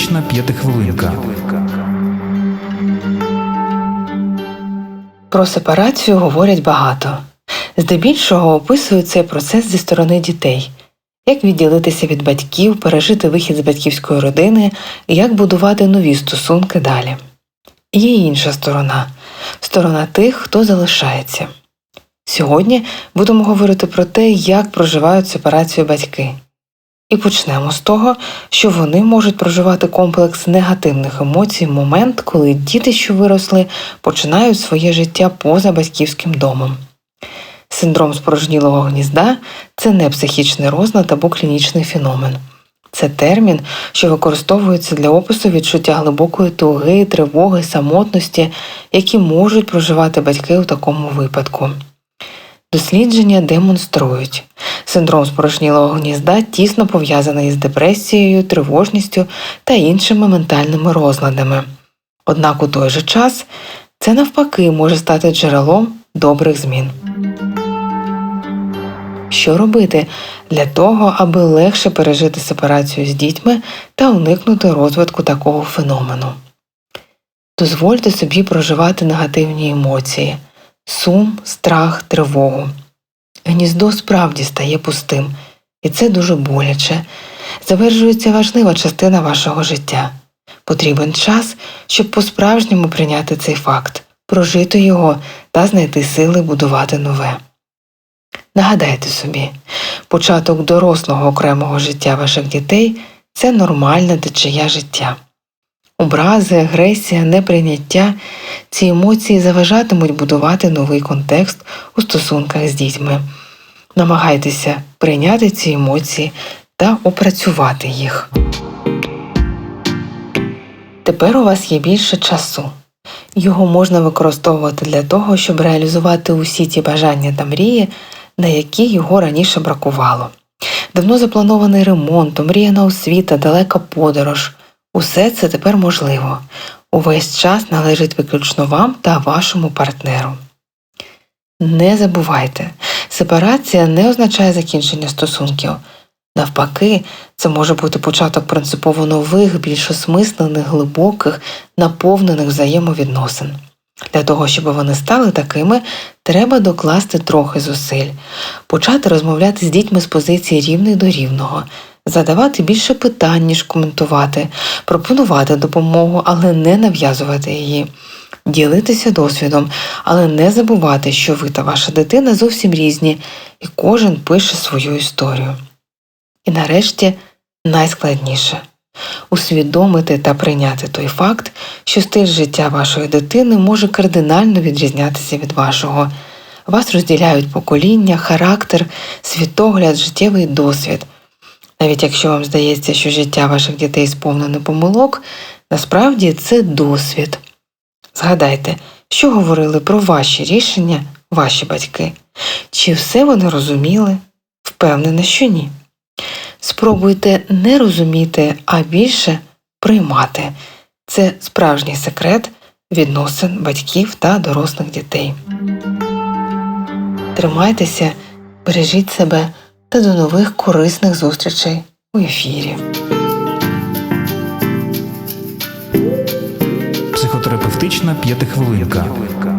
Психотерапевтична п'ятихвилинка. Про сепарацію говорять багато. Здебільшого описують цей процес зі сторони дітей, як відділитися від батьків, пережити вихід з батьківської родини як будувати нові стосунки далі. Є інша сторона сторона тих, хто залишається. Сьогодні будемо говорити про те, як проживають сепарацію батьки. І почнемо з того, що вони можуть проживати комплекс негативних емоцій в момент, коли діти, що виросли, починають своє життя поза батьківським домом. Синдром спорожнілого гнізда це не психічний розлад або клінічний феномен. Це термін, що використовується для опису відчуття глибокої туги, тривоги, самотності, які можуть проживати батьки у такому випадку. Дослідження демонструють, синдром спорожнілого гнізда тісно пов'язаний із депресією, тривожністю та іншими ментальними розладами. Однак у той же час це навпаки може стати джерелом добрих змін. Що робити для того, аби легше пережити сепарацію з дітьми та уникнути розвитку такого феномену? Дозвольте собі проживати негативні емоції сум, страх, тривогу. Гніздо справді стає пустим, і це дуже боляче. Завершується важлива частина вашого життя. Потрібен час, щоб по-справжньому прийняти цей факт, прожити його та знайти сили будувати нове. Нагадайте собі, початок дорослого окремого життя ваших дітей це нормальне течія життя. Образи, агресія, неприйняття ці емоції заважатимуть будувати новий контекст у стосунках з дітьми. Намагайтеся прийняти ці емоції та опрацювати їх. Тепер у вас є більше часу. Його можна використовувати для того, щоб реалізувати усі ті бажання та мрії, на які його раніше бракувало. Давно запланований ремонт, омріяна освіта, далека подорож. Усе це тепер можливо. Увесь час належить виключно вам та вашому партнеру. Не забувайте, сепарація не означає закінчення стосунків. Навпаки, це може бути початок принципово нових, більш осмислених, глибоких, наповнених взаємовідносин. Для того, щоб вони стали такими, треба докласти трохи зусиль, почати розмовляти з дітьми з позиції рівний до рівного, задавати більше питань, ніж коментувати, пропонувати допомогу, але не нав'язувати її, ділитися досвідом, але не забувати, що ви та ваша дитина зовсім різні, і кожен пише свою історію. І нарешті найскладніше усвідомити та прийняти той факт, що стиль життя вашої дитини може кардинально відрізнятися від вашого. Вас розділяють покоління, характер, світогляд, життєвий досвід. Навіть якщо вам здається, що життя ваших дітей сповнене помилок, насправді це досвід. Згадайте, що говорили про ваші рішення ваші батьки. Чи все вони розуміли? Впевнена, що ні. Спробуйте не розуміти, а більше приймати. Це справжній секрет відносин батьків та дорослих дітей. Тримайтеся, бережіть себе та до нових корисних зустрічей у ефірі. Психотерапевтична п'ятихвилинка.